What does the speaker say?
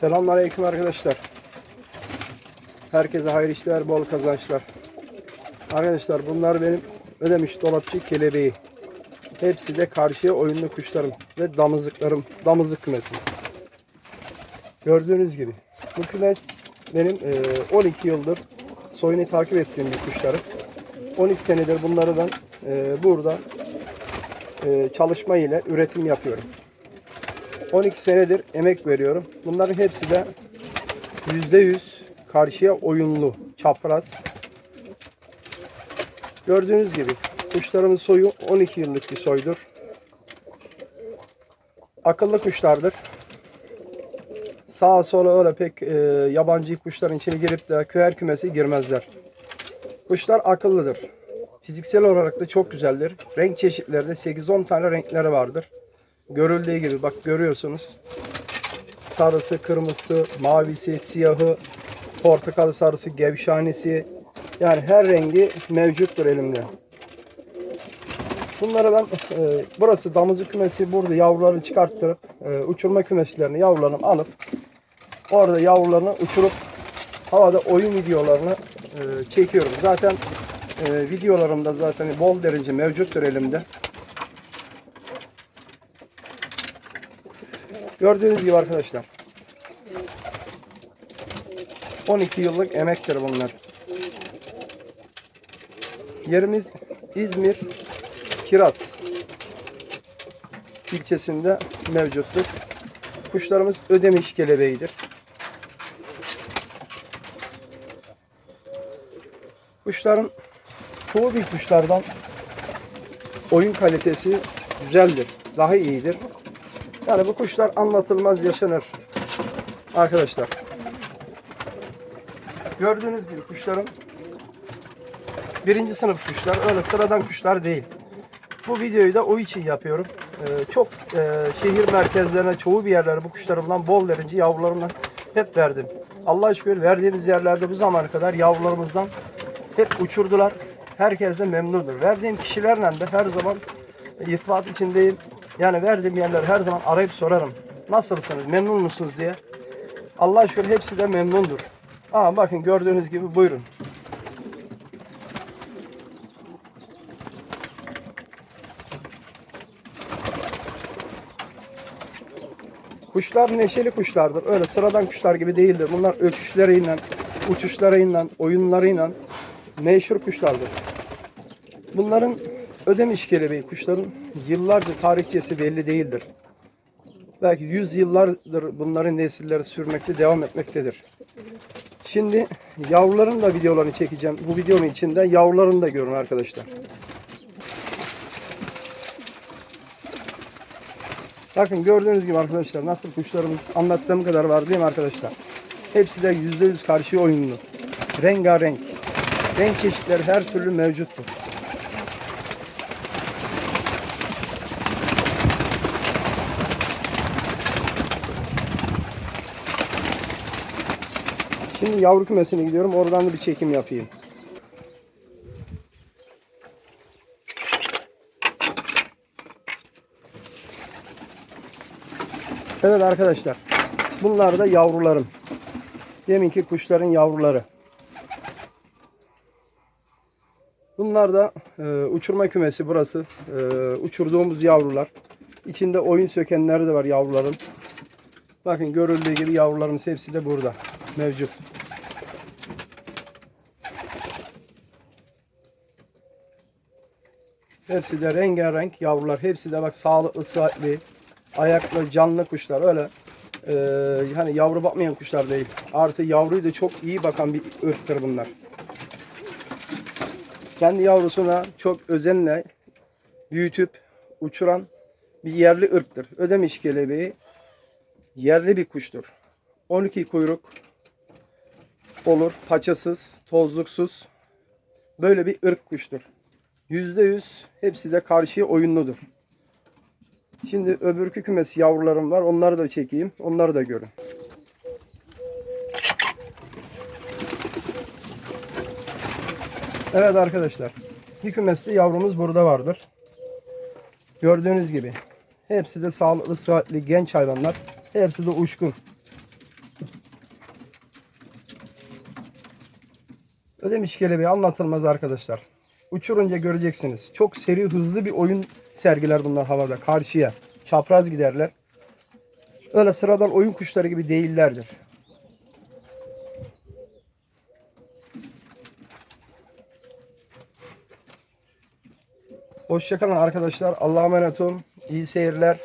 Selamünaleyküm arkadaşlar. Herkese hayırlı işler, bol kazançlar. Arkadaşlar bunlar benim ödemiş dolapçı kelebeği. Hepsi de karşıya oyunlu kuşlarım ve damızlıklarım, damızlık kümesim. Gördüğünüz gibi bu kümes benim e, 12 yıldır soyunu takip ettiğim bir kuşlarım. 12 senedir bunları ben e, burada e, çalışma ile üretim yapıyorum. 12 senedir emek veriyorum. Bunların hepsi de %100 karşıya oyunlu, çapraz. Gördüğünüz gibi kuşlarımın soyu 12 yıllık bir soydur. Akıllı kuşlardır. Sağa sola öyle pek e, yabancı kuşların içine girip de köher kümesi girmezler. Kuşlar akıllıdır. Fiziksel olarak da çok güzeldir. Renk çeşitleri de 8-10 tane renkleri vardır. Görüldüğü gibi bak görüyorsunuz. Sarısı, kırmızısı, mavisi, siyahı, portakalı sarısı, gevşanesi. Yani her rengi mevcuttur elimde. Bunları ben e, burası damızlık kümesi burada yavrularını çıkarttırıp e, uçurma kümeslerini yavrularını alıp orada yavrularını uçurup havada oyun videolarını e, çekiyorum. Zaten e, videolarımda zaten bol derece mevcuttur elimde. Gördüğünüz gibi arkadaşlar. 12 yıllık emektir bunlar. Yerimiz İzmir Kiraz ilçesinde mevcuttur. Kuşlarımız ödemiş kelebeğidir. Kuşların çoğu bir kuşlardan oyun kalitesi güzeldir. Daha iyidir. Yani bu kuşlar anlatılmaz yaşanır. Arkadaşlar. Gördüğünüz gibi kuşların birinci sınıf kuşlar. Öyle sıradan kuşlar değil. Bu videoyu da o için yapıyorum. Ee, çok e, şehir merkezlerine çoğu bir yerlere bu kuşlarımdan bol verince yavrularımdan hep verdim. Allah şükür verdiğimiz yerlerde bu zamana kadar yavrularımızdan hep uçurdular. Herkes de memnundur. Verdiğim kişilerle de her zaman irtibat içindeyim. Yani verdiğim yerler her zaman arayıp sorarım. Nasılsınız, memnun musunuz diye. Allah şükür hepsi de memnundur. Ama bakın gördüğünüz gibi buyurun. Kuşlar neşeli kuşlardır. Öyle sıradan kuşlar gibi değildir. Bunlar öküşleriyle, uçuşlarıyla, oyunlarıyla meşhur kuşlardır. Bunların ödemiş kelebeği kuşların yıllarca tarihçesi belli değildir. Belki yüz yıllardır bunların nesilleri sürmekte devam etmektedir. Şimdi yavruların da videolarını çekeceğim. Bu videonun içinde yavrularını da görün arkadaşlar. Bakın gördüğünüz gibi arkadaşlar nasıl kuşlarımız anlattığım kadar var değil mi arkadaşlar? Hepsi de yüzde yüz karşı oyunlu. Rengarenk. Renk çeşitleri her türlü mevcuttur. Şimdi yavru kümesine gidiyorum. Oradan da bir çekim yapayım. Evet arkadaşlar. Bunlar da yavrularım. Deminki kuşların yavruları. Bunlar da e, uçurma kümesi burası. E, uçurduğumuz yavrular. İçinde oyun sökenleri de var yavruların. Bakın görüldüğü gibi yavrularımız hepsi de burada. Mevcut. Hepsi de rengarenk yavrular. Hepsi de bak sağlıklı, sıhhatli, ayaklı, canlı kuşlar. Öyle e, hani yavru bakmayan kuşlar değil. Artı yavruyu da çok iyi bakan bir ırktır bunlar. Kendi yavrusuna çok özenle büyütüp uçuran bir yerli ırktır. Ödemiş kelebeği yerli bir kuştur. 12 kuyruk olur. Paçasız, tozluksuz. Böyle bir ırk kuştur. %100 hepsi de karşıya oyunludur. Şimdi öbürkü kümes yavrularım var. Onları da çekeyim. Onları da görün. Evet arkadaşlar. Bir kümeste yavrumuz burada vardır. Gördüğünüz gibi. Hepsi de sağlıklı, sıhhatli genç hayvanlar. Hepsi de uçkun. Ödemiş kelebeği anlatılmaz arkadaşlar. Uçurunca göreceksiniz. Çok seri hızlı bir oyun sergiler bunlar havada. Karşıya. Çapraz giderler. Öyle sıradan oyun kuşları gibi değillerdir. Hoşçakalın arkadaşlar. Allah'a emanet olun. İyi seyirler.